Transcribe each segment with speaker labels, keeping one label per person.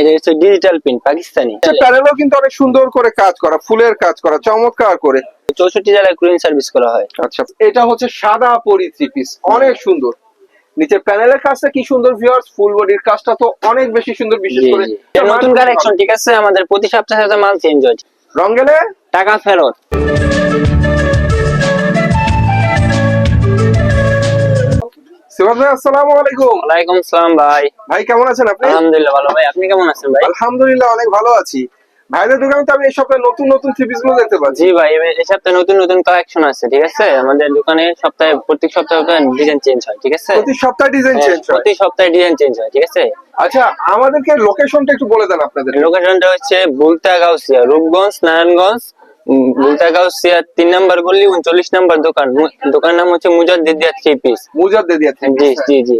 Speaker 1: এটা হচ্ছে digital print Pakistani
Speaker 2: প্যানেলও কিন্তু অনেক সুন্দর করে কাজ করা ফুলের কাজ করা চমৎকার করে।
Speaker 1: চৌষট্টি জেলায় সার্ভিস করা হয়।
Speaker 2: আচ্ছা এটা হচ্ছে সাদা পরি থ্রি পিস অনেক সুন্দর। নিচের প্যানেলের কাজটা কি সুন্দর ভিউয়ার্স ফুল বডির কাজটা তো অনেক বেশি সুন্দর বিশেষ করে
Speaker 1: নতুন কালেকশন ঠিক আছে? আমাদের প্রতি সপ্তাহে মাল চেঞ্জ হয়
Speaker 2: রং গেলে
Speaker 1: টাকা ফেরত।
Speaker 2: সিবাস ভাই আসসালামু আলাইকুম।
Speaker 1: ওয়ালাইকুম আসসালাম ভাই।
Speaker 2: ভাই কেমন আছেন আপনি?
Speaker 1: আলহামদুলিল্লাহ ভালো ভাই আপনি কেমন আছেন ভাই?
Speaker 2: আলহামদুলিল্লাহ অনেক ভালো আছি। ভাইদের দোকানে তো আমি এই সপ্তাহে নতুন নতুন থ্রি পিসগুলো দেখতে পাচ্ছি।
Speaker 1: জি ভাই এই সপ্তাহে নতুন নতুন কালেকশন আছে ঠিক আছে? আমাদের দোকানে সপ্তাহে প্রত্যেক সপ্তাহে ডিজাইন চেঞ্জ হয় ঠিক আছে?
Speaker 2: প্রতি সপ্তাহে ডিজাইন
Speaker 1: হ্যাঁ,
Speaker 2: চেঞ্জ হয়।
Speaker 1: প্রতি সপ্তাহে ডিজাইন চেঞ্জ হয় ঠিক আছে?
Speaker 2: আচ্ছা আমাদেরকে লোকেশনটা একটু বলে দেন আপনাদের।
Speaker 1: লোকেশনটা হচ্ছে বুলতা গাউসিয়া রূপগঞ্জ নারায়ণগঞ্জ তিন নাম্বার গলি উনচল্লিশ নাম্বার দোকান। দোকানের নাম হচ্ছে মুজাদ্দিদিয়া থ্রি পিস।
Speaker 2: মুজাদ্দেদিয়া থেকে
Speaker 1: জি জি জি।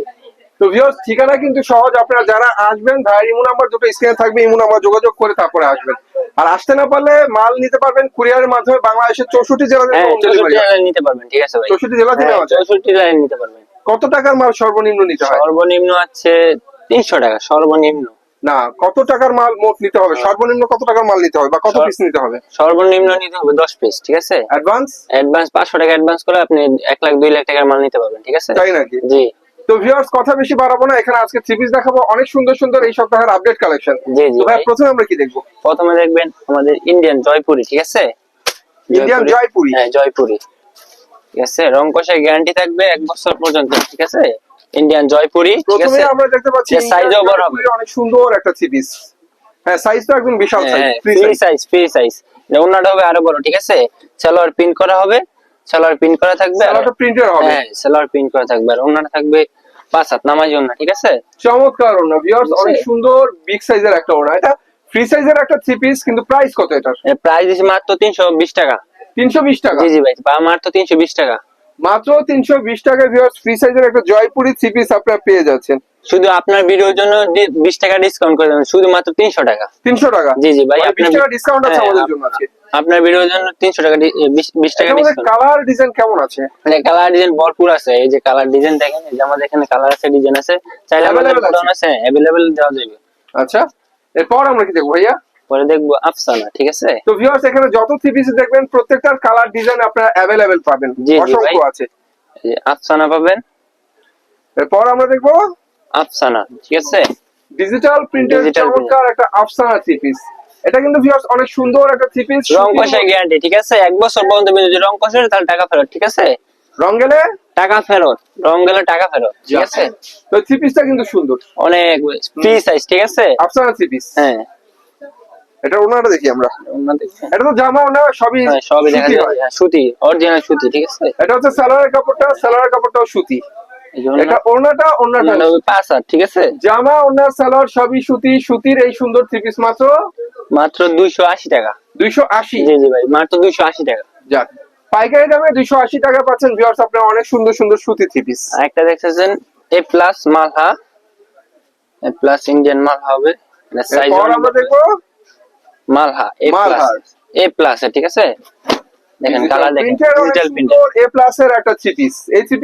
Speaker 2: তো ভিউয়ার্স ঠিকানা কিন্তু সহজ। আপনারা যারা আসবেন ইমো নাম্বার দুটো স্ক্রিনে থাকবে ইমো নাম্বার যোগাযোগ করে তারপরে আসবেন। আর আসতে না পারলে মাল নিতে পারবেন কুরিয়ারের মাধ্যমে বাংলাদেশের চৌষট্টি জেলাতে
Speaker 1: হ্যাঁ
Speaker 2: হয়।
Speaker 1: নিতে পারবেন ঠিক আছে ভাই।
Speaker 2: চৌষট্টি জেলা থেকে
Speaker 1: হ্যাঁ, চৌষট্টি লাইন নিতে পারবেন।
Speaker 2: কত টাকার মাল সর্বনিম্ন নিতে হয়?
Speaker 1: সর্বনিম্ন আছে তিনশো টাকা সর্বনিম্ন।
Speaker 2: না কত টাকার মাল মোট নিতে হবে?
Speaker 1: হ্যাঁ।
Speaker 2: সর্বনিম্ন কত টাকার মাল নিতে হবে বা কত পিস নিতে হবে?
Speaker 1: সর্বনিম্ন নিতে হবে দশ পিস ঠিক আছে?
Speaker 2: অ্যাডভান্স
Speaker 1: অ্যাডভান্স পাঁচশো টাকা অ্যাডভান্স করে আপনি এক লাখ দুই লাখ টাকার মাল নিতে পারবেন ঠিক আছে?
Speaker 2: তাই নাকি?
Speaker 1: জি।
Speaker 2: তো ভিউয়ার্স কথা বেশি বাড়াবো না এখানে আজকে থ্রি পিস দেখাবো। অনেক সুন্দর সুন্দর এই সপ্তাহের আপডেট কালেকশন
Speaker 1: জি জি
Speaker 2: ভাই
Speaker 1: ভাই।
Speaker 2: প্রথমে আমরা কি দেখব?
Speaker 1: প্রথমে দেখবেন আমাদের ইন্ডিয়ান জয়পুরি ঠিক আছে?
Speaker 2: ইন্ডিয়ান জয়পুরি
Speaker 1: হ্যাঁ জয়পুরি ঠিক আছে? রং কষায় গ্যারান্টি থাকবে এক বছর পর্যন্ত ঠিক আছে? ইন্ডিয়ান জয়পুরি
Speaker 2: প্রথমে আমরা দেখতে পাচ্ছি
Speaker 1: size বড়
Speaker 2: অনেক সুন্দর একটা থ্রি পিস হ্যাঁ সাইজ তো একদম বিশাল সাইজ
Speaker 1: হ্যাঁ ফ্রি সাইজ ফ্রি সাইজ ওনাটা হবে আরও বড় ঠিক আছে? সালোয়ার প্রিন্ট করা হবে সালোয়ার প্রিন্ট করা থাকবে
Speaker 2: সালোয়ারটা হবে।
Speaker 1: হ্যাঁ সালোয়ার প্রিন্ট করা থাকবে আর ওনাটা থাকবে পাঁচ হাত নামাজ ওনা ঠিক আছে?
Speaker 2: চমৎকার ওনা ভিউয়ার্স অনেক সুন্দর বিগ সাইজের একটা ওনা এটা ফ্রি সাইজের একটা থ্রি পিস কিন্তু প্রাইস কত এটার?
Speaker 1: প্রাইস মাত্র তিনশো বিশ টাকা।
Speaker 2: তিনশো বিশ টাকা?
Speaker 1: জি জি ভাই বা মাত্র তিনশো বিশ টাকা।
Speaker 2: মাত্র তিনশো বিশ টাকা ভিউয়ার্স ফ্রি সাইজের একটা জয়পুরি থ্রি পিস আপনারা পেয়ে যাচ্ছেন।
Speaker 1: শুধু আপনার ভিডিওর জন্য বিশ টাকা ডিসকাউন্ট করে দেবেন শুধুমাত্র তিনশো টাকা।
Speaker 2: তিনশো টাকা?
Speaker 1: জি জি ভাই
Speaker 2: মানে বিশ
Speaker 1: আপনার
Speaker 2: টাকা ডিসকাউন্ট আছে
Speaker 1: হ্যাঁ,
Speaker 2: আমাদের জন্য আজকে
Speaker 1: আপনার ভিডিওর জন্য তিনশো টাকা বিশ- টাকা
Speaker 2: কালার ডিজাইন কেমন আছে?
Speaker 1: মানে কালার ডিজাইন ভরপুর আছে এই যে কালার ডিজাইন দেখেন এই যে আমাদের এখানে কালার আছে ডিজাইন আছে চাইলে আমাদের আছে? অ্যাভেলেবেল দেওয়া যাবে।
Speaker 2: আচ্ছা এরপর আমরা কি দেখব ভাইয়া?
Speaker 1: পরে দেখব আফসানা ঠিক আছে?
Speaker 2: তো ভিউয়ার্স এখানে যত থ্রি পিস দেখবেন প্রত্যেকটার কালার ডিজাইন আপনারা অ্যাভেলেবেল পাবেন। অসংখ্য আছে।
Speaker 1: আফসানা পাবেন।
Speaker 2: এরপর আমরা দেখব
Speaker 1: আফসানা ঠিক আছে?
Speaker 2: ডিজিটাল প্রিন্টের চমৎকার একটা আফসানা থ্রি পিস এটা কিন্তু ভিউয়ার্স অনেক সুন্দর একটা থ্রি পিস
Speaker 1: রং কষায় গ্যারান্টি ঠিক আছে? এক বছর পর্যন্ত যদি রং কষে তাহলে টাকা ফেরত ঠিক আছে?
Speaker 2: রং গেলে?
Speaker 1: টাকা ফেরত রং গেলে টাকা ফেরত ঠিক আছে?
Speaker 2: তো থ্রি পিসটা কিন্তু সুন্দর।
Speaker 1: অনেক ফ্রি সাইজ ঠিক আছে?
Speaker 2: আফসানা থ্রি পিস
Speaker 1: হ্যাঁ।
Speaker 2: এটা ওনাটা দেখি আমরা। এটা তো জামা ওনা সবই
Speaker 1: হ্যাঁ, সবই দেখা যায়।
Speaker 2: হ্যাঁ,
Speaker 1: সুতি অরিজিনাল সুতি ঠিক আছে?
Speaker 2: এটা হচ্ছে সালোয়ারের কাপড়টা সালোয়ারের কাপড়টাও সুতি। এটা ওনাটা ওনাটা
Speaker 1: ওনাটা পাঁচ হাত ঠিক আছে?
Speaker 2: জামা ওনা সালোয়ার সবই সুতি সুতির এই সুন্দর থ্রি পিস মাত্র
Speaker 1: মাত্র দুইশো আশি টাকা।
Speaker 2: দুইশো আশি।
Speaker 1: জি জি ভাই মাত্র দুইশো আশি টাকা।
Speaker 2: যাক। পাইকারি দামে দুইশো আশি টাকা পাচ্ছেন ভিউয়ার্স আপনার অনেক সুন্দর সুন্দর সুতি থ্রি পিস
Speaker 1: একটা দেখতেছেন এ প্লাস মালহা। এ প্লাস ইন্ডিয়ান মালহা হবে। সাইজ
Speaker 2: আমরা দেখব
Speaker 1: মালহা এ প্লাস এ প্লাস ঠিক আছে? দেখেন কালার দেখেন ডিজিটাল প্রিন্ট
Speaker 2: সুন্দর এ প্লাস এর একটা থ্রি এই থ্রি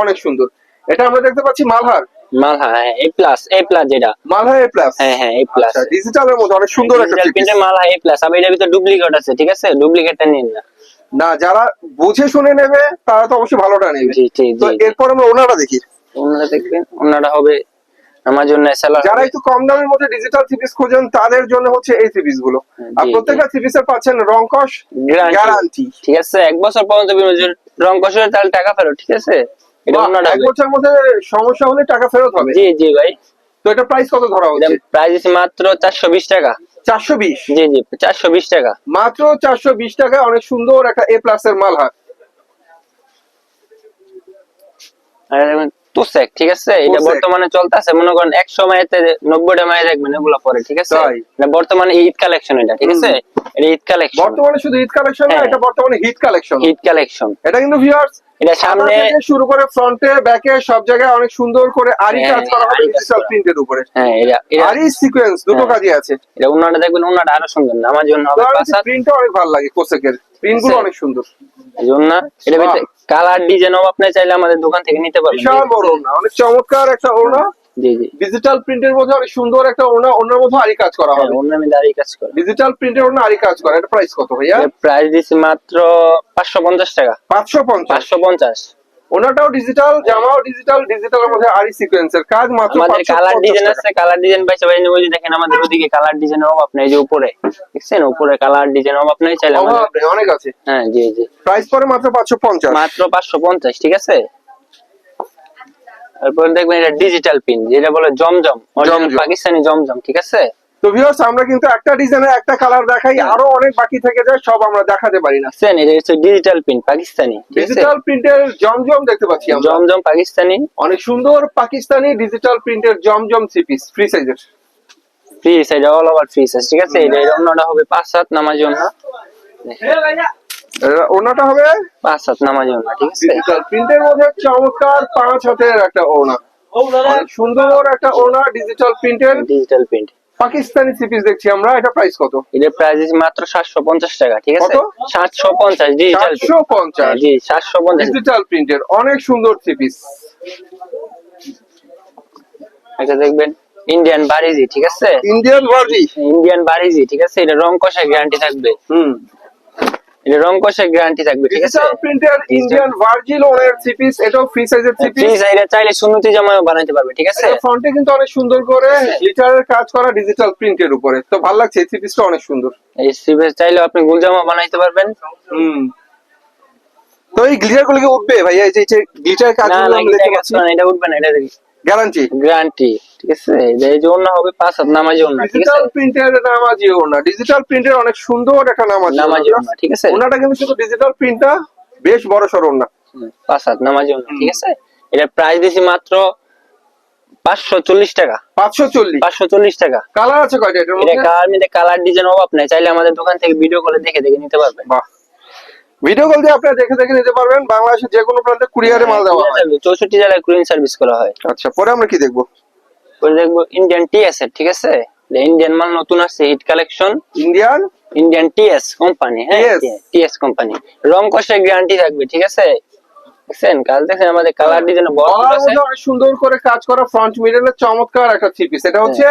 Speaker 2: অনেক সুন্দর। এটা আমরা দেখতে পাচ্ছি মালহার।
Speaker 1: মালহা হ্যাঁ এ প্লাস এ প্লাস যেটা।
Speaker 2: মালহা এ প্লাস
Speaker 1: হ্যাঁ হ্যাঁ এ প্লাস
Speaker 2: আচ্ছা ডিজিটালের মধ্যে অনেক সুন্দর একটা
Speaker 1: ডিজিটাল মালহা এ প্লাস আবার এটার ভিতরে ডুপ্লিকেট আছে ঠিক আছে? ডুপ্লিকেটটা নিন না।
Speaker 2: না যারা বুঝে শুনে নেবে তারা তো অবশ্যই ভালোটা নেবে। তো এরপর আমরা ওনারা দেখি।
Speaker 1: ওনারা দেখবেন ওনারা হবে আমার জন্য
Speaker 2: যারা একটু কম দামের মধ্যে ডিজিটাল পিস খোঁজেন তাদের জন্য হচ্ছে এই পিসগুলো। আর প্রত্যেকটা থ্রি পাচ্ছেন রংকশ
Speaker 1: গ্যারান্টি ঠিক আছে এক বছর পর্যন্ত যদি তাহলে টাকা ফেরত ঠিক আছে? এটা
Speaker 2: এক বছরের মধ্যে সমস্যা হলে টাকা ফেরত হবে।
Speaker 1: জি জি ভাই।
Speaker 2: তো এটা প্রাইস কত ধরা হচ্ছে?
Speaker 1: প্রাইস মাত্র চারশো বিশ টাকা।
Speaker 2: চারশো বিশ?
Speaker 1: জি জি চারশো বিশ টাকা।
Speaker 2: মাত্র চারশো বিশ টাকায় অনেক সুন্দর একটা এ প্লাস এর
Speaker 1: আর দেখবেন তুসেক ঠিক আছে? এটা। বর্তমানে চলতেছে মনে করেন এক সময়তে নব্বইটা মায়ে দেখবেন এগুলো পরে ঠিক আছে? বর্তমানে ঈদ কালেকশন এটা ঠিক আছে? এটা ঈদ কালেকশন
Speaker 2: বর্তমানে শুধু ঈদ কালেকশন না
Speaker 1: হ্যাঁ।
Speaker 2: এটা বর্তমানে হিট কালেকশন
Speaker 1: ঈদ কালেকশন
Speaker 2: এটা কিন্তু ভিউয়ার্স
Speaker 1: এটা সামনে
Speaker 2: শুরু করে ফ্রন্টে ব্যাকে সব জায়গায় অনেক সুন্দর করে আরি
Speaker 1: হ্যাঁ,
Speaker 2: কাজ করা হবে ডিজিটাল প্রিন্টের উপরে।
Speaker 1: হ্যাঁ এটা
Speaker 2: আরি সিকোয়েন্স দুটো
Speaker 1: হ্যাঁ।
Speaker 2: কাজই আছে।
Speaker 1: এটা ওনাটা দেখবেন ওনাটা আরও সুন্দর না আমার জন্য হবে
Speaker 2: প্রিন্টটা অনেক ভালো লাগে কোসেকের
Speaker 1: প্রিন্টগুলো
Speaker 2: অনেক সুন্দর।
Speaker 1: এই জন্য এটা। কালার ডিজাইনও আপনি চাইলে আমাদের দোকান থেকে নিতে পারবেন।
Speaker 2: বিশাল বড় ওড়না অনেক চমৎকার একটা ওড়না।
Speaker 1: জি জি।
Speaker 2: ডিজিটাল প্রিন্টের মধ্যে অনেক সুন্দর একটা ওড়না ওড়নার মধ্যে আরই কাজ করা
Speaker 1: হ্যাঁ
Speaker 2: হবে।
Speaker 1: ওড়না মধ্যে আরই কাজ করা।
Speaker 2: ডিজিটাল প্রিন্টের ওড়না আরি কাজ করা এটা প্রাইস কত ভাইয়া?
Speaker 1: প্রাইস দিছি মাত্র পাঁচশো পঞ্চাশ টাকা।
Speaker 2: পাঁচশো পঞ্চাশ।
Speaker 1: পাঁচশো পঞ্চাশ।
Speaker 2: ওনাটাও ডিজিটাল জামাও ডিজিটাল ডিজিটালের মধ্যে আরি সিকোয়েন্সের কাজ মাত্র
Speaker 1: আমাদের কালার ডিজাইন আছে কালার ডিজাইন পাইছে ভাই ওই যে দেখেন আমাদের ওদিকে কালার ডিজাইনের অভাব নেই যে উপরে। দেখছেন? উপরে কালার ডিজাইন অভাব নেই চাইলে আমাদের-
Speaker 2: অনেক আছে।
Speaker 1: হ্যাঁ জি জি।
Speaker 2: প্রাইস পরে মাত্র পাঁচশো পঞ্চাশ।
Speaker 1: মাত্র পাঁচশো পঞ্চাশ ঠিক আছে? তারপর দেখবেন এটা ডিজিটাল পিন যেটা বলে জমজম। পাকিস্তানি জমজম ঠিক আছে?
Speaker 2: তো ভিউয়ার্স আমরা কিন্তু একটা ডিজাইনের একটা কালার দেখাই। আরও অনেক বাকি থেকে যায় সব আমরা দেখাতে পারি না।
Speaker 1: দেখছেন এটা হচ্ছে ডিজিটাল পিন পাকিস্তানি
Speaker 2: ডিজিটাল প্রিন্টের জমজম দেখতে পাচ্ছি আমরা।
Speaker 1: জমজম পাকিস্তানি
Speaker 2: অনেক সুন্দর পাকিস্তানি ডিজিটাল প্রিন্টের জমজম সিপিস ফ্রি সাইজের
Speaker 1: free size all over free size ঠিক আছে? এটা অন্যটা হবে পাঁচ সাত নামাজ জন্য।
Speaker 2: ওনাটা হবে?
Speaker 1: পাঁচ সাত নামাজ জন্য ঠিক আছে?
Speaker 2: ডিজিটাল প্রিন্টের মধ্যে চমৎকার পাঁচ হাতের একটা ওনা অনেক সুন্দর একটা ওনা ডিজিটাল প্রিন্টের
Speaker 1: ডিজিটাল প্রিন্ট
Speaker 2: পাকিস্তানি সিপিস দেখছি আমরা এটা প্রাইস কত?
Speaker 1: এটা প্রাইস মাত্র সাতশো পঞ্চাশ টাকা ঠিক আছে?
Speaker 2: কত?
Speaker 1: সাতশো পঞ্চাশ ডিজিটাল
Speaker 2: 750
Speaker 1: জি সাতশো পঞ্চাশ।
Speaker 2: ডিজিটাল প্রিন্টের অনেক সুন্দর সিপিস
Speaker 1: এটা দেখবেন ইন্ডিয়ান বারিজি ঠিক আছে?
Speaker 2: ইন্ডিয়ান বারিজি
Speaker 1: ইন্ডিয়ান বারিজি ঠিক আছে? এটা রং কষা গ্যারান্টি থাকবে।
Speaker 2: হুম।
Speaker 1: এটা রং কষায় গ্যারান্টি থাকবে ঠিক আছে?
Speaker 2: ডিজিটাল ইন্ডিয়ান ভার্জিল ওনের সিপিস এটাও ফ্রি সাইজের
Speaker 1: ফ্রি
Speaker 2: সিপিস
Speaker 1: চাইলে সুন্নতি জামাও বানাইতে পারবে ঠিক আছে?
Speaker 2: ফ্রন্টে কিন্তু অনেক সুন্দর করে গ্লিটারের কাজ করা ডিজিটাল প্রিন্টের উপরে। তো ভালো লাগছে এই সিপিসটা অনেক সুন্দর।
Speaker 1: এই চাইলে আপনি গুলজামা বানাইতে পারবেন।
Speaker 2: হুম। তো এই গ্লিটারগুলো কি উঠবে ভাইয়া? এই যে গ্লিটার কাজ
Speaker 1: না না এটা না, উঠবে না এটা
Speaker 2: গ্যারান্টি?
Speaker 1: গ্যারান্টি ঠিক আছে? এই যে অন্য হবে পাঁচ হাত নামাজি অন্য ঠিক আছে?
Speaker 2: প্রিন্টের নামাজি ওনা ডিজিটাল প্রিন্টের অনেক সুন্দর একটা নামাজি
Speaker 1: নামাজি অন্য ঠিক আছে?
Speaker 2: ওনাটা কিন্তু শুধু ডিজিটাল প্রিন্টটা বেশ বড় সড় না
Speaker 1: হুম, পাঁচ হাত নামাজি অন্য ঠিক আছে? এটার প্রাইস দিছি মাত্র পাঁচশো চল্লিশ টাকা।
Speaker 2: পাঁচশো চল্লিশ।
Speaker 1: পাঁচশো চল্লিশ টাকা।
Speaker 2: কালার আছে কয়টা
Speaker 1: এটা কালার মধ্যে কালার ডিজাইন অভাব নাই চাইলে আমাদের দোকান থেকে ভিডিও করে দেখে দেখে নিতে পারবেন।
Speaker 2: বাহ। ভিডিও কল দিয়ে আপনারা দেখে দেখে নিতে পারবেন। বাংলাদেশের যে কোনো প্রান্তে কুরিয়ারে মাল দেওয়া হয়।
Speaker 1: চৌষট্টি জেলায় কুরিয়ার সার্ভিস করা হয়।
Speaker 2: আচ্ছা পরে আমরা কি দেখব?
Speaker 1: পরে দেখব ইন্ডিয়ান টিএস এর ঠিক আছে? ইন্ডিয়ান মাল নতুন আসছে hit collection
Speaker 2: Indian
Speaker 1: Indian TS company হ্যাঁ
Speaker 2: TS
Speaker 1: টিএস কোম্পানি রং কষের গ্যারান্টি থাকবে ঠিক আছে? দেখছেন? কাল দেখেন আমাদের কালার ডিজাইন বড়
Speaker 2: সুন্দর করে কাজ করা ফ্রন্ট মিডলের চমৎকার একটা থ্রি পিস এটা হচ্ছে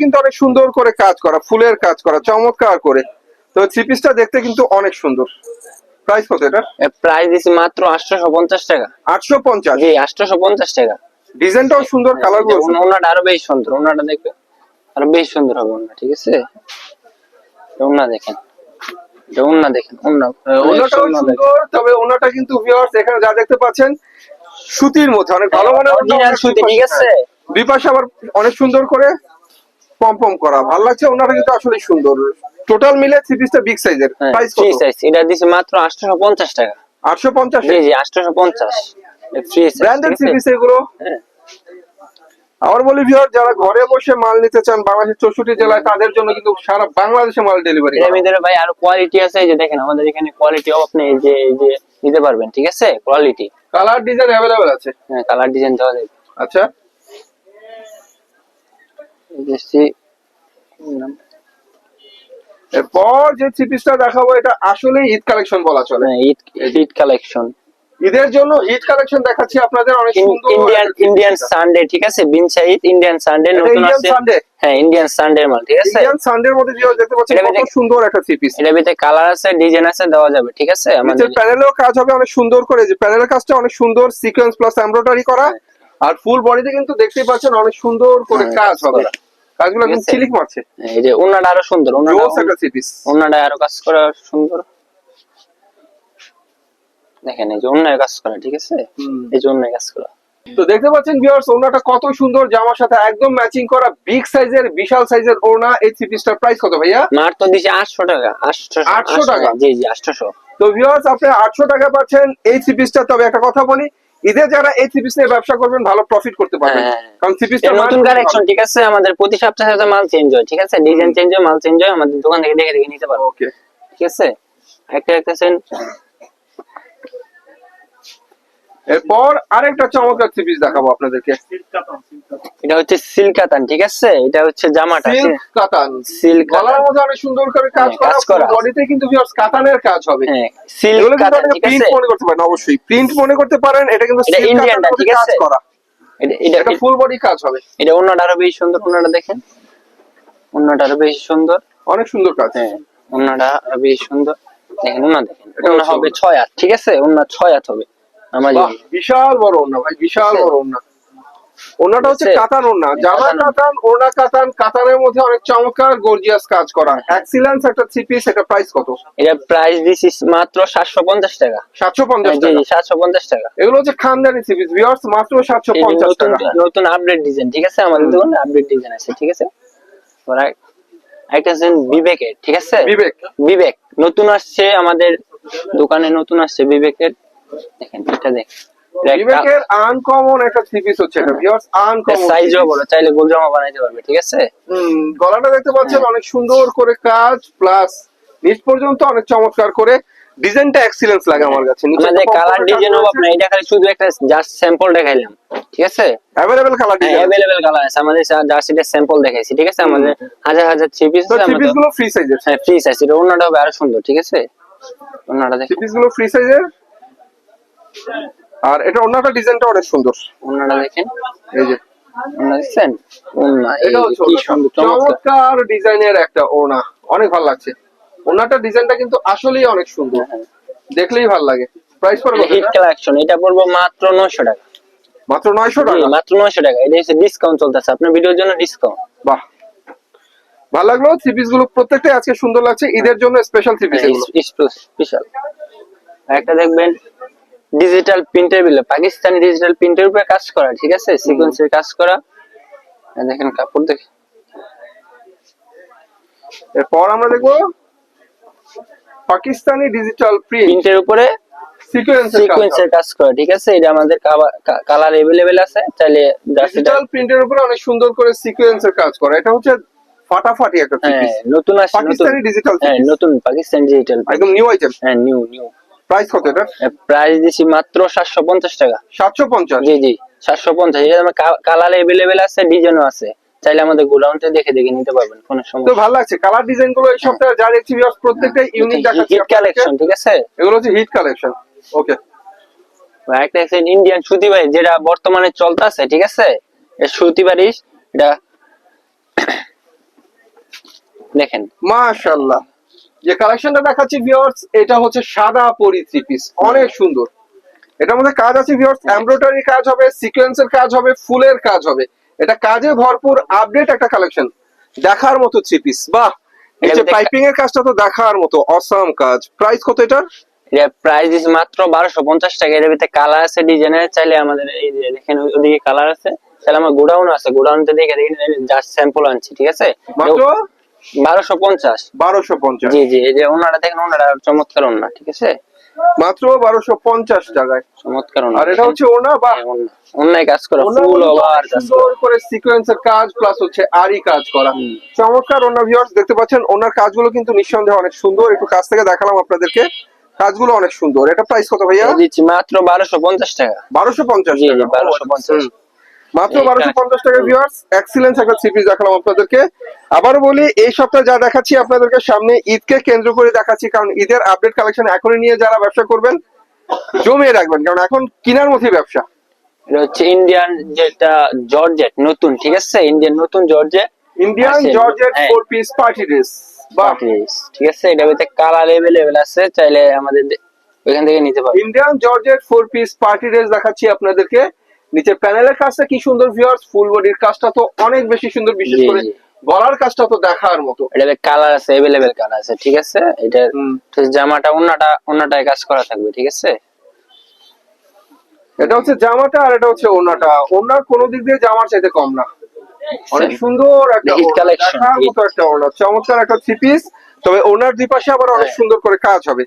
Speaker 2: কিন্তু অনেক সুন্দর করে কাজ করা ফুলের কাজ করা চমৎকার করে। তো থ্রি পিসটা দেখতে কিন্তু অনেক সুন্দর। প্রাইস কত এটা
Speaker 1: প্রাইস দিছি মাত্র আটশোশো পঞ্চাশ টাকা।
Speaker 2: আটশো পঞ্চাশ?
Speaker 1: জি আটশোশো পঞ্চাশ টাকা।
Speaker 2: ডিজাইনটাও সুন্দর কালারগুলো
Speaker 1: ওনাটা আরও বেশ সুন্দর ওনাটা দেখবে আরও বেশ সুন্দর হবে ওনা ঠিক আছে? ওনা দেখেন ওনা দেখেন ওনা
Speaker 2: ওনাটাও সুন্দর তবে ওনাটা কিন্তু ভিউয়ার্স এখানে যা দেখতে পাচ্ছেন সুতির মধ্যে অনেক ভালো অনেক
Speaker 1: সুতি, ঠিক আছে?
Speaker 2: দুই পাশে আবার অনেক সুন্দর করে পম পম করা। ভালো লাগছে ওনারা কিন্তু আসলে সুন্দর। টোটাল মিলে থ্রি পিসটা বিগ সাইজের প্রাইস কত?
Speaker 1: সাইজ এটা দিছি মাত্র আটশোশো পঞ্চাশ টাকা।
Speaker 2: আটশো পঞ্চাশ?
Speaker 1: জি জি আটশোশো পঞ্চাশ। ফ্রি
Speaker 2: ব্র্যান্ডেড থ্রি পিস এগুলো?
Speaker 1: হ্যাঁ।
Speaker 2: আবার বলি ভিউয়ার যারা ঘরে বসে মাল নিতে চান বাংলাদেশের চৌষট্টি জেলায় তাদের জন্য কিন্তু সারা বাংলাদেশে মাল ডেলিভারি
Speaker 1: ভিতরে ভাই আরও কোয়ালিটি আছে যে দেখেন আমাদের এখানে কোয়ালিটি অভাব নেই যে এই যে নিতে পারবেন ঠিক আছে? কোয়ালিটি
Speaker 2: কালার ডিজাইন অ্যাভেলেবেল আছে?
Speaker 1: হ্যাঁ কালার ডিজাইন দেওয়া যাবে।
Speaker 2: আচ্ছা।
Speaker 1: দেখছি
Speaker 2: এরপর যে থ্রি পিসটা দেখাবো এটা আসলে ঈদ কালেকশন বলা চলে।
Speaker 1: হ্যাঁ, ঈদ ঈদ কালেকশন
Speaker 2: ঈদের জন্য ঈদ কালেকশন দেখাচ্ছি আপনাদের অনেক সুন্দর
Speaker 1: ইন্ডিয়ান ইন্ডিয়ান সানডে ঠিক আছে? বিন সাইড ইন্ডিয়ান সানডে
Speaker 2: এটা
Speaker 1: নতুন আছে। হ্যাঁ ইন্ডিয়ান সানডে মাল ঠিক আছে?
Speaker 2: ইন্ডিয়ান সানডের মধ্যে ভিউয়ার দেখতে পাচ্ছেন
Speaker 1: এটা
Speaker 2: কত সুন্দর একটা থ্রি পিস
Speaker 1: এটার ভিতরে কালার আছে ডিজাইন আছে দেওয়া যাবে ঠিক আছে? আমাদের
Speaker 2: প্যানেলেও কাজ হবে অনেক সুন্দর করে যে প্যানেলের কাজটা অনেক সুন্দর সিকোয়েন্স প্লাস এমব্রয়ডারি করা। আর ফুল বডিতে কিন্তু দেখতেই পাচ্ছেন অনেক সুন্দর করে
Speaker 1: হ্যাঁ,
Speaker 2: কাজ হবে। কাজগুলো কিন্তু? সিলিক মারছে।
Speaker 1: এই যে ওনাটা আরও সুন্দর ওনাটা আরও কাজ করা সুন্দর। দেখেন এই যে অন্যায় কাজ করা ঠিক আছে? এই যে অন্যায় কাজ করা।
Speaker 2: তো দেখতে পাচ্ছেন ভিউয়ার্স ওড়নাটা কত সুন্দর জামার সাথে একদম ম্যাচিং করা বিগ সাইজের বিশাল সাইজের ওড়না এই থ্রি পিসটার প্রাইস কত ভাইয়া?
Speaker 1: মার তো দিছে আটশো টাকা আটশো
Speaker 2: 800 টাকা?
Speaker 1: জি জি আটশোশো।
Speaker 2: তো ভিউয়ার্স আপনি আটশো টাকা পাচ্ছেন এই থ্রি পিসটা তবে একটা কথা বলি ঈদে যারা এই থ্রি পিস নিয়ে ব্যবসা করবেন ভালো প্রফিট করতে পারবেন।
Speaker 1: হ্যাঁ।
Speaker 2: কারণ থ্রি পিসটা
Speaker 1: নতুন কালেকশন ঠিক আছে? আমাদের প্রতি সপ্তাহে সাথে মাল চেঞ্জ হয় ঠিক আছে? ডিজাইন চেঞ্জ হয় মাল চেঞ্জ হয় আমাদের দোকান থেকে দেখে দেখে নিতে পারব
Speaker 2: ওকে
Speaker 1: ঠিক আছে? একটা একটা
Speaker 2: এরপর আরেকটা চমৎকার থ্রি পিস দেখাবো আপনাদেরকে।
Speaker 1: এটা হচ্ছে সিল্কাতান ঠিক আছে? এটা হচ্ছে জামাটা
Speaker 2: সিল্ক কাতান
Speaker 1: সিল্ক
Speaker 2: গলার মধ্যে অনেক সুন্দর করে কাজ
Speaker 1: হ্যাঁ,
Speaker 2: করা। বডিতে কিন্তু ভিউয়ার্স কাতানের কাজ হবে।
Speaker 1: হ্যাঁ সিল্ক কাতান ঠিক
Speaker 2: প্রিন্ট মনে করতে পারেন অবশ্যই। প্রিন্ট মনে করতে পারেন এটা কিন্তু
Speaker 1: এটা
Speaker 2: silk
Speaker 1: Indian
Speaker 2: কাতানের
Speaker 1: টা,
Speaker 2: মধ্যে
Speaker 1: ঠিক আছে?
Speaker 2: করা।
Speaker 1: এটা এটা
Speaker 2: ফুল বডি কাজ হবে।
Speaker 1: এটা অন্যটা আরও বেশি সুন্দর অন্যটা দেখেন। অন্যটা আরও বেশি সুন্দর।
Speaker 2: অনেক সুন্দর কাজ।
Speaker 1: হ্যাঁ অন্যটা আরও বেশি সুন্দর। দেখেন অন্য দেখেন।
Speaker 2: এটা
Speaker 1: হবে। ছয় হাত ঠিক আছে? অন্য ছয় হাত হবে।
Speaker 2: বিশাল বড় ওড়না ভাই বিশাল বড় ওড়না। ওড়নাটা হচ্ছে
Speaker 1: আছে?
Speaker 2: কাতান
Speaker 1: হ্যাঁ,
Speaker 2: জামা
Speaker 1: কাতান। ওড়না।
Speaker 2: কাতান কাতানের মধ্যে অনেক চমৎকার গর্জিয়াস কাজ করা। এক্সিলেন্স একটা থ্রি পিস এটা প্রাইস কত?
Speaker 1: এটা প্রাইস দিছি মাত্র সাতশো পঞ্চাশ টাকা।
Speaker 2: সাতশো পঞ্চাশ
Speaker 1: হ্যাঁ, জি
Speaker 2: টাকা।
Speaker 1: জি সাতশো পঞ্চাশ টাকা।
Speaker 2: এগুলো হচ্ছে খানদানি থ্রি পিস ভিউয়ার্স মাত্র সাতশো
Speaker 1: এই যে
Speaker 2: পঞ্চাশ
Speaker 1: নতুন
Speaker 2: টাকা।
Speaker 1: নতুন আপডেট ডিজাইন ঠিক আছে? আমাদের দোকানে আপডেট ডিজাইন আছে ঠিক আছে? ওরা একটা বিবেকের ঠিক আছে?
Speaker 2: বিবেক।
Speaker 1: বিবেক। নতুন আসছে আমাদের দোকানে নতুন আসছে বিবেকের। দেখেন এটা দেখ
Speaker 2: বিবেকের আনকমন একটা থ্রি হচ্ছে এটা ভিউয়ার্স আনকমন
Speaker 1: সাইজও বড় চাইলে গোল জামা বানাইতে পারবে ঠিক আছে?
Speaker 2: গলাটা দেখতে পাচ্ছেন
Speaker 1: হ্যাঁ।
Speaker 2: অনেক সুন্দর করে কাজ প্লাস নিচ পর্যন্ত অনেক চমৎকার করে ডিজাইনটা এক্সিলেন্স লাগে আমার কাছে।
Speaker 1: আমাদের কালার ডিজাইন হবে আপনার এটা খালি শুধু একটা জাস্ট স্যাম্পল দেখাইলাম ঠিক আছে?
Speaker 2: কালার ডিজাইন
Speaker 1: কালার আছে। আমাদের স্যাম্পল দেখাইছি ঠিক আছে? আমাদের হাজার হাজার থ্রি পিস আছে
Speaker 2: থ্রি পিসগুলো ফ্রি সাইজের
Speaker 1: হ্যাঁ ফ্রি সাইজ এটা অন্যটা হবে আরও সুন্দর ঠিক আছে? অন্যটা
Speaker 2: থ্রি পিসগুলো ফ্রি সাইজের আর এটা অন্যটা ডিজাইনটা অনেক সুন্দর।
Speaker 1: অন্যটা দেখেন।
Speaker 2: এই যে।
Speaker 1: অন্য দেখছেন? অন্য
Speaker 2: এটা
Speaker 1: কি সুন্দর চমৎকার।
Speaker 2: চমৎকার ডিজাইনের একটা ওড়না। অনেক ভালো লাগছে। ওড়নাটা ডিজাইনটা কিন্তু আসলেই অনেক সুন্দর। দেখলেই ভালো লাগে। প্রাইস পড়বে
Speaker 1: হিট কালেকশন। এটা পড়ব মাত্র নয়শো টাকা।
Speaker 2: মাত্র নয়শো
Speaker 1: জি,
Speaker 2: টাকা?
Speaker 1: মাত্র নয়শো টাকা। এটা হচ্ছে ডিসকাউন্ট চলতেছে। আপনার ভিডিওর জন্য ডিসকাউন্ট
Speaker 2: বাহ। ভালো লাগল? থ্রি পিসগুলো প্রত্যেকটাই আজকে সুন্দর লাগছে। ঈদের জন্য স্পেশাল থ্রি পিস
Speaker 1: স্পেশাল একটা দেখবেন ডিজিটাল প্রিন্টের বিলে পাকিস্তানি ডিজিটাল প্রিন্টের উপরে কাজ করা ঠিক আছে? সিকোয়েন্সের কাজ করা। দেখেন কাপড় দেখে।
Speaker 2: এরপর আমরা দেখব পাকিস্তানি ডিজিটাল প্রিন্ট
Speaker 1: প্রিন্টের উপরে
Speaker 2: সিকোয়েন্সের
Speaker 1: কাজ করা। ঠিক আছে? এটা আমাদের কালার এভেলেবেল আছে জার্সিটা
Speaker 2: ডিজিটাল প্রিন্টের উপরে অনেক সুন্দর করে সিকোয়েন্সের কাজ করা। এটা হচ্ছে ফাটাফাটি একটা
Speaker 1: হ্যাঁ
Speaker 2: পিস
Speaker 1: নতুন আসছে
Speaker 2: পাকিস্তানি ডিজিটাল
Speaker 1: হ্যাঁ নতুন পাকিস্তান ডিজিটাল
Speaker 2: একদম নিউ আইটেম
Speaker 1: হ্যাঁ নিউ নিউ
Speaker 2: প্রাইস কত এটা?
Speaker 1: প্রাইস দিছি মাত্র সাতশো পঞ্চাশ টাকা।
Speaker 2: সাতশো পঞ্চাশ?
Speaker 1: জি জি সাতশো পঞ্চাশ। এটা আমার কালার এভেলেবেল আছে ডিজাইনও আছে। চাইলে আমাদের গোডাউনতে দেখে দেখে নিতে পারবেন কোনো
Speaker 2: তো ভালো লাগছে। কালার ডিজাইনগুলো এই সপ্তাহে যা দেখছি প্রত্যেকটাই ইউনিক দেখাচ্ছে
Speaker 1: হিট কালেকশন ঠিক আছে?
Speaker 2: এগুলো হচ্ছে হিট কালেকশন ওকে
Speaker 1: একটা আছে ইন্ডিয়ান সুতি বাড়ি যেটা বর্তমানে চলতেছে ঠিক আছে? এই সুতি বাড়িশ এটা দেখেন।
Speaker 2: মাশাআল্লাহ। যে কালেকশনটা দেখাচ্ছি ভিউয়ার্স এটা হচ্ছে সাদা পরি থ্রি পিস অনেক সুন্দর। এটার মধ্যে কাজ আছে ভিউয়ার্স এমব্রয়ডারি কাজ হবে সিকোয়েন্সের কাজ হবে ফুলের কাজ হবে। এটা কাজে ভরপুর আপডেট একটা কালেকশন দেখার মতো থ্রি পিস বাহ! এই যে পাইপিং এর কাজটা তো দেখার মতো অসাম কাজ। প্রাইস কত এটার?
Speaker 1: এটা প্রাইস দিছি মাত্র বারোশো পঞ্চাশ টাকা। এর ভিতরে কালার আছে ডিজাইনের চাইলে আমাদের এই যে দেখেন ওদিকে কালার আছে। চাইলে আমার গোডাউন আছে। দেখে দেখে জাস্ট স্যাম্পল আনছি ঠিক আছে?
Speaker 2: মাত্র?
Speaker 1: বারোশো পঞ্চাশ।
Speaker 2: বারোশো পঞ্চাশ।
Speaker 1: জি জি এই যে ওনারা দেখেন ওনারা চমৎকার ওনা ঠিক আছে?
Speaker 2: মাত্র বারোশো পঞ্চাশ টাকায়।
Speaker 1: চমৎকার
Speaker 2: আর এটা হচ্ছে ওনা বা
Speaker 1: অন্যায় কাজ করা ফুল ওভার
Speaker 2: সুন্দর করে। সিকোয়েন্সের কাজ প্লাস হচ্ছে আরি কাজ করা। চমৎকার ওনার ভিউয়ার্স দেখতে পাচ্ছেন ওনার কাজগুলো কিন্তু নিঃসন্দেহে অনেক সুন্দর। একটু কাছ থেকে দেখালাম আপনাদেরকে। কাজগুলো অনেক সুন্দর। এটা প্রাইস কত ভাইয়া?
Speaker 1: দিচ্ছি মাত্র বারোশো পঞ্চাশ টাকা।
Speaker 2: বারোশো পঞ্চাশ
Speaker 1: জি, 1250
Speaker 2: মাত্র বারোশো পঞ্চাশ টাকা ভিউয়ার্স এক্সিলেন্স একটা সিপিস দেখালাম আপনাদেরকে। আবার বলি এই সপ্তাহে যা দেখাচ্ছি আপনাদেরকে সামনে ঈদকে কেন্দ্র করে দেখাচ্ছি কারণ ঈদের আপডেট কালেকশন এখনই নিয়ে যারা ব্যবসা করবেন জমিয়ে রাখবেন কারণ এখন কেনার মধ্যে ব্যবসা।
Speaker 1: এটা হচ্ছে ইন্ডিয়ান যেটা জর্জেট নতুন ঠিক আছে? ইন্ডিয়ান নতুন georgette
Speaker 2: Indian georgette. Four piece party dress
Speaker 1: ঠিক আছে? এটা ভিতরে কালার এভেলেবেল আছে চাইলে আমাদের ওইখান থেকে নিতে পারবেন।
Speaker 2: Indian georgette four piece party dress দেখাচ্ছি আপনাদেরকে। নিচে প্যানেলের কাজটা কি সুন্দর ভিউয়ার্স ফুল বডির কাজটা তো অনেক বেশি সুন্দর বিশেষ করে গলার কাজটা তো দেখার মতো।
Speaker 1: এটা কালার আছে এভেলেবেল কালার আছে ঠিক আছে? এটা। জামাটা অন্যটা অন্যটায় কাজ করা থাকবে ঠিক আছে?
Speaker 2: এটা হচ্ছে জামাটা আর এটা হচ্ছে ওনাটা ওনার কোনো দিক দিয়ে জামার চাইতে কম না। অনেক সুন্দর একটা মতো একটা ওড়না। চমৎকার একটা থ্রি পিস তবে ওনার দুই পাশে আবার অনেক
Speaker 1: হ্যাঁ।
Speaker 2: সুন্দর করে কাজ হবে।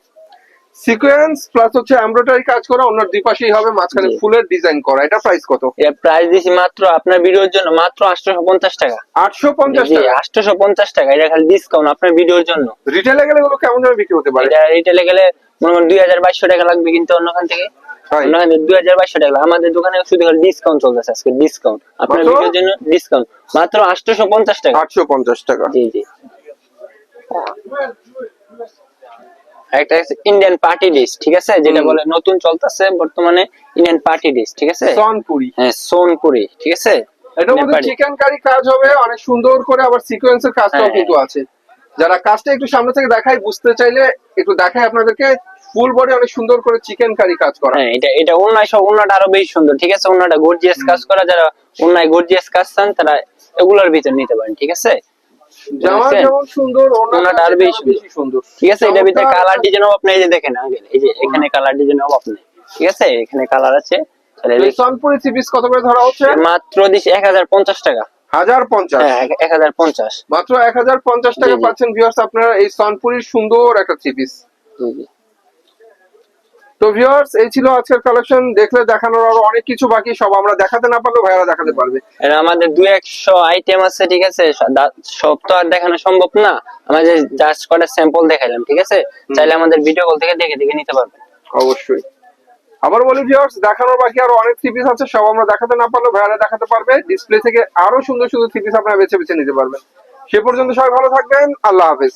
Speaker 2: সিকোয়েন্স প্লাস হচ্ছে এমব্রয়ডারি কাজ করা ওনার দুই পাশেই হবে মাঝখানে ফুলের ডিজাইন করা। এটা প্রাইস কত?
Speaker 1: এর প্রাইস দিছি মাত্র আপনার ভিডিওর জন্য মাত্র আটশোশো পঞ্চাশ টাকা।
Speaker 2: আটশো পঞ্চাশ
Speaker 1: জি
Speaker 2: টাকা?
Speaker 1: আটশোশো পঞ্চাশ টাকা। এটা খালি ডিসকাউন্ট আপনার ভিডিওর জন্য।
Speaker 2: রিটেলে গেলে এগুলো কেমন দামে বিক্রি হতে পারে?
Speaker 1: এটা রিটেলে গেলে মনে হাজার বাইশশো টাকা লাগবে কিন্তু অন্যখান থেকে। হাজার বাইশশো টাকা আমাদের দোকানে শুধু ডিসকাউন্ট চলতেছে আজকে ডিসকাউন্ট আপনার ভিডিওর জন্য ডিসকাউন্ট মাত্র আটশোশো পঞ্চাশ টাকা।
Speaker 2: আটশো পঞ্চাশ টাকা।
Speaker 1: জি জি। একটা ইন্ডিয়ান পার্টি ডিশ ঠিক আছে? যেটা বলে নতুন চলতেছে বর্তমানে ইন্ডিয়ান পার্টি ডিশ ঠিক আছে?
Speaker 2: সনপুরি।
Speaker 1: হ্যাঁ সোনপুরি ঠিক আছে?
Speaker 2: এটার মধ্যে চিকেন কারি কাজ হবে অনেক সুন্দর করে আবার সিকোয়েন্সের কাজটাও
Speaker 1: হ্যাঁ।
Speaker 2: কিন্তু আছে। যারা কাজটা একটু সামনে থেকে দেখাই বুঝতে চাইলে একটু দেখাই আপনাদেরকে। ফুল বডি অনেক সুন্দর করে চিকেন কারি কাজ করা।
Speaker 1: হ্যাঁ এটা এটা অন্যায় সব অন্যটা আরও বেশি সুন্দর ঠিক আছে? অন্যটা গর্জিয়াস কাজ করা যারা অন্যায় গর্জিয়াস কাজ চান তারা এগুলোর ভিতর নিতে পারেন ঠিক আছে?
Speaker 2: জামা যেমন সুন্দর
Speaker 1: ওনাটা
Speaker 2: ওনাটা
Speaker 1: আরও
Speaker 2: আরও
Speaker 1: বেশি
Speaker 2: বেশি সুন্দর।
Speaker 1: ঠিক আছে এটার ভিতরে কালার ডিজাইন আপনি এই যে দেখেন এই যে এখানে কালার আপনি। ঠিক আছে এখানে কালার আছে। তাহলে
Speaker 2: এই সনপুরি থ্রি পিস কত করে ধরা হচ্ছে?
Speaker 1: মাত্র দিছি এক হাজার পঞ্চাশ টাকা।
Speaker 2: হাজার পঞ্চাশ?
Speaker 1: হ্যাঁ এক হাজার পঞ্চাশ।
Speaker 2: মাত্র এক হাজার পঞ্চাশ টাকা। পাচ্ছেন ভিউয়ার্স আপনারা এই সনপুরির সুন্দর একটা থ্রি পিস
Speaker 1: জি, জি।
Speaker 2: তো ভিউয়ার্স এই ছিল আজকের কালেকশন দেখলে দেখানোর আরও অনেক কিছু বাকি সব আমরা দেখাতে না পারলেও ভাইয়ারা দেখাতে পারবে।
Speaker 1: আর আমাদের দুই একশো আইটেম আছে ঠিক আছে? সব তো আর দেখানো সম্ভব না। আমাদের জাস্ট কটা স্যাম্পল দেখাইলাম ঠিক আছে? চাইলে আমাদের ভিডিও কল থেকে দেখে দেখে নিতে পারবেন।
Speaker 2: অবশ্যই। আবার বলি ভিউয়ার্স দেখানোর বাকি আরও অনেক থ্রি পিস আছে সব আমরা দেখাতে না পারলেও ভাইয়ারা দেখাতে পারবে। ডিসপ্লে থেকে আরও সুন্দর সুন্দর থ্রি পিস আপনারা বেছে বেছে নিতে পারবেন। সে পর্যন্ত সবাই ভালো থাকবেন। আল্লাহ হাফেজ।